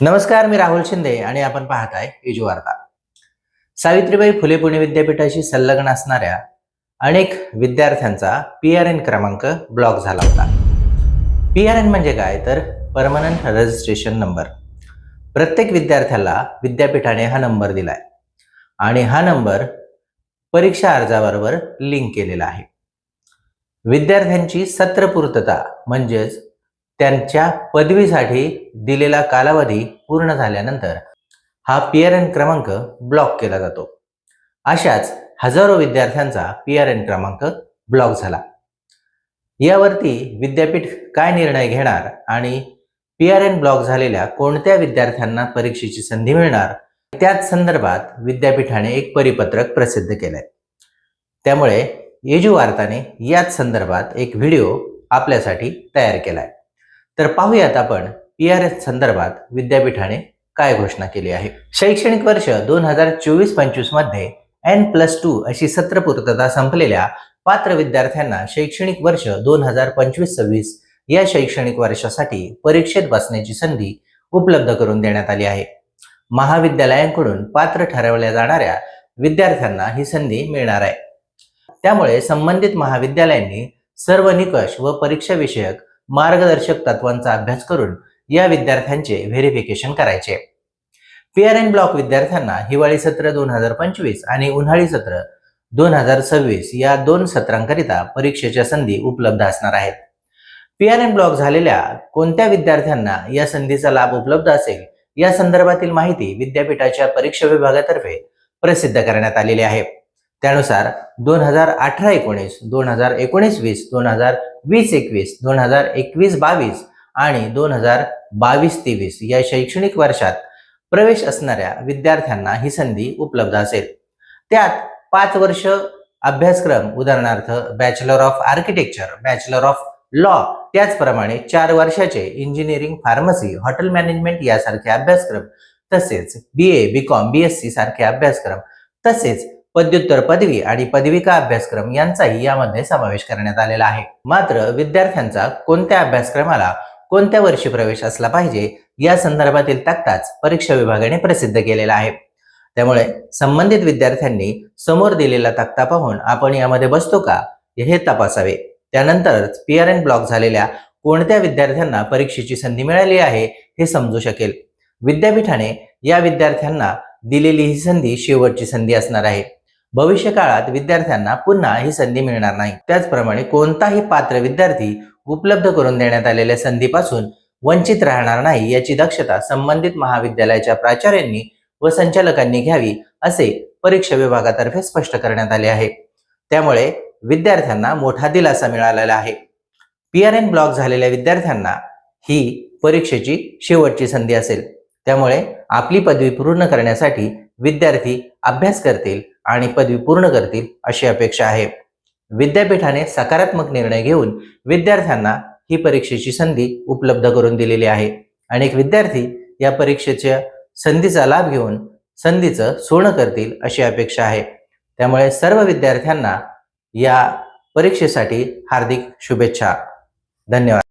नमस्कार मी राहुल शिंदे आणि आपण पाहत आहे इजू वार्ता. सावित्रीबाई फुले पुणे विद्यापीठाशी संलग्न असणाऱ्या अनेक विद्यार्थ्यांचा पी आर एन क्रमांक ब्लॉक झाला होता. पी आर एन म्हणजे काय? तर परमनंट रजिस्ट्रेशन नंबर. प्रत्येक विद्यार्थ्याला विद्यापीठाने हा नंबर दिलाय. आणि हा नंबर परीक्षा अर्जाबरोबर लिंक केलेला आहे. विद्यार्थ्यांची सत्रपूर्तता म्हणजेच त्यांच्या पदवीसाठी दिलेला कालावधी पूर्ण झाल्यानंतर हा पी आर एन क्रमांक ब्लॉक केला जातो. अशाच हजारो विद्यार्थ्यांचा पी आर एन क्रमांक ब्लॉक झाला. यावरती विद्यापीठ काय निर्णय घेणार आणि पी आर एन ब्लॉक झालेल्या कोणत्या विद्यार्थ्यांना परीक्षेची संधी मिळणार त्याच संदर्भात विद्यापीठाने एक परिपत्रक प्रसिद्ध केलंय. त्यामुळे येजू वार्ताने याच संदर्भात एक व्हिडिओ आपल्यासाठी तयार केलाय. तर पाहूयात आपण पी आर एस संदर्भात विद्यापीठाने काय घोषणा केली आहे. शैक्षणिक वर्ष दोन हजार चोवीस पंचवीसमध्ये एन प्लस टू अशी सत्र पूर्तता संपलेल्या पात्र विद्यार्थ्यांना शैक्षणिक वर्ष दोन हजार पंचवीस सव्वीस या शैक्षणिक वर्षासाठी परीक्षेत बसण्याची संधी उपलब्ध करून देण्यात आली आहे. महाविद्यालयांकडून पात्र ठरवल्या जाणाऱ्या विद्यार्थ्यांना ही संधी मिळणार आहे. त्यामुळे संबंधित महाविद्यालयांनी सर्व निकष व परीक्षा विषयक मार्गदर्शक तत्वांचा अभ्यास करून या विद्यार्थ्यांचे व्हेरिफिकेशन करायचे. पी आर एन ब्लॉक विद्यार्थ्यांना हिवाळी सत्र दोन हजार पंचवीस आणि उन्हाळी सत्र दोन हजार सव्वीस या दोन सत्रांकरिता परीक्षेच्या संधी उपलब्ध असणार आहेत. पी आर एन ब्लॉक झालेल्या कोणत्या विद्यार्थ्यांना या संधीचा लाभ उपलब्ध असेल या संदर्भातील माहिती विद्यापीठाच्या परीक्षा विभागातर्फे प्रसिद्ध करण्यात आलेली आहे. त्यानुसार दोन हजार अठरा एकोणीस दोन हजार एकोणीस वीस दोन हजार वीस एकवीस दोन हजार एकवीस बावीस आणि दोन हजार बावीस तेवीस या शैक्षणिक वर्षात प्रवेश असणाऱ्या विद्यार्थ्यांना ही संधी उपलब्ध असेल. त्यात पाच वर्ष अभ्यासक्रम उदाहरणार्थ bachelor of architecture bachelor of law त्याचप्रमाणे चार वर्षाचे इंजिनिअरिंग फार्मसी हॉटेल मॅनेजमेंट यासारखे अभ्यासक्रम तसेच B A B com B S C सारखे अभ्यासक्रम तसेच पदव्युत्तर पदवी आणि पदविका अभ्यासक्रम यांचाही यामध्ये समावेश करण्यात आलेला आहे. मात्र विद्यार्थ्यांचा कोणत्या अभ्यासक्रमाला कोणत्या वर्षी प्रवेश असला पाहिजे या संदर्भातील तक्ताच परीक्षा विभागाने प्रसिद्ध केलेला आहे. त्यामुळे संबंधित विद्यार्थ्यांनी समोर दिलेला तक्ता पाहून आपण यामध्ये बसतो का हे तपासावे. त्यानंतरच पी आर एन ब्लॉक झालेल्या कोणत्या विद्यार्थ्यांना परीक्षेची संधी मिळाली आहे हे समजू शकेल. विद्यापीठाने या विद्यार्थ्यांना दिलेली ही संधी शेवटची संधी असणार आहे. भविष्य काळात विद्यार्थ्यांना पुन्हा ही संधी मिळणार नाही. त्याचप्रमाणे कोणताही पात्र विद्यार्थी उपलब्ध करून देण्यात आलेल्या संधीपासून वंचित राहणार नाही याची दक्षता संबंधित महाविद्यालयाच्या प्राचार्यांनी व संचालकांनी घ्यावी असे परीक्षा विभागातर्फे स्पष्ट करण्यात आले आहे. त्यामुळे विद्यार्थ्यांना मोठा दिलासा मिळालेला आहे. पी आर एन ब्लॉक झालेल्या विद्यार्थ्यांना ही परीक्षेची शेवटची संधी असेल. त्यामुळे आपली पदवी पूर्ण करण्यासाठी विद्यार्थी अभ्यास करतील आणि पदवी पूर्ण करतील अशी अपेक्षा आहे. विद्यापीठाने सकारात्मक निर्णय घेऊन विद्यार्थ्यांना ही परीक्षेची संधी उपलब्ध करून दिलेली आहे. अनेक विद्यार्थी या परीक्षेच्या संधीचा लाभ घेऊन संधीचं सोनं करतील अशी अपेक्षा आहे. त्यामुळे सर्व विद्यार्थ्यांना या परीक्षेसाठी हार्दिक शुभेच्छा. धन्यवाद.